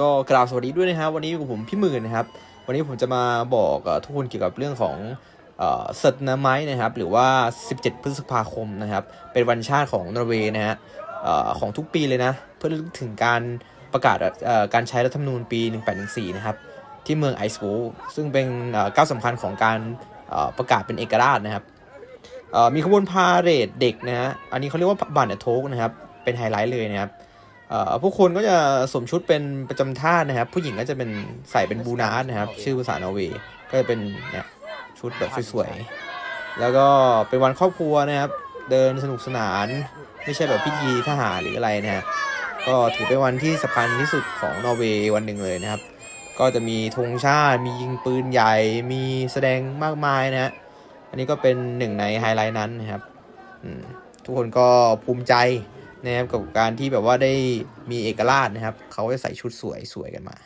ก็กราบสวัสดีด้วยนะครับ วันนี้อยู่กับผมพี่หมื่นนะครับ วันนี้ผมจะมาบอกทุกคนเกี่ยวกับเรื่องของเอ่อเซตนาไม้นะครับ หรือว่า 17 พฤษภาคมนะครับ เป็นวันชาติของนอร์เวย์นะฮะของทุกปีเลยนะ เพื่อลึกถึงการประกาศการใช้รัฐธรรมนูญปี 1814 นะครับ ที่เมืองไอซ์บูซึ่งเป็นก้าวสำคัญของการประกาศเป็นเอกราชนะครับมีขบวนพาเหรดเด็กนะฮะอันนี้เขาเรียกว่าบันเดอร์โทกนะครับ เป็นไฮไลท์เลยนะครับ เอ่อผู้คนก็จะสวมชุดเป็นประจำท่าสนะครับ ผู้หญิงก็จะเป็นใส่เป็นบูนาสนะครับ ชื่อภาษานอร์เวย์ก็จะเป็นเนี่ยชุดแบบสวยๆ แล้วก็เป็นวันครอบครัวนะครับ เดินสนุกสนาน ไม่ใช่แบบพิธีทหารหรืออะไรนะฮะก็ถือเป็นวันที่สำคัญที่สุดของนอร์เวย์วันหนึ่งเลยนะครับ ก็จะมีธงชาติ มียิงปืนใหญ่ มีแสดงมากมายนะฮะ อันนี้ก็เป็นหนึ่งในไฮไลท์นั้นนะครับอืมทุกคนก็ภูมิใจ นะครับกับการที่แบบว่าได้มีเอกราชนะครับ เขาจะใส่ชุดสวยสวยๆกันมา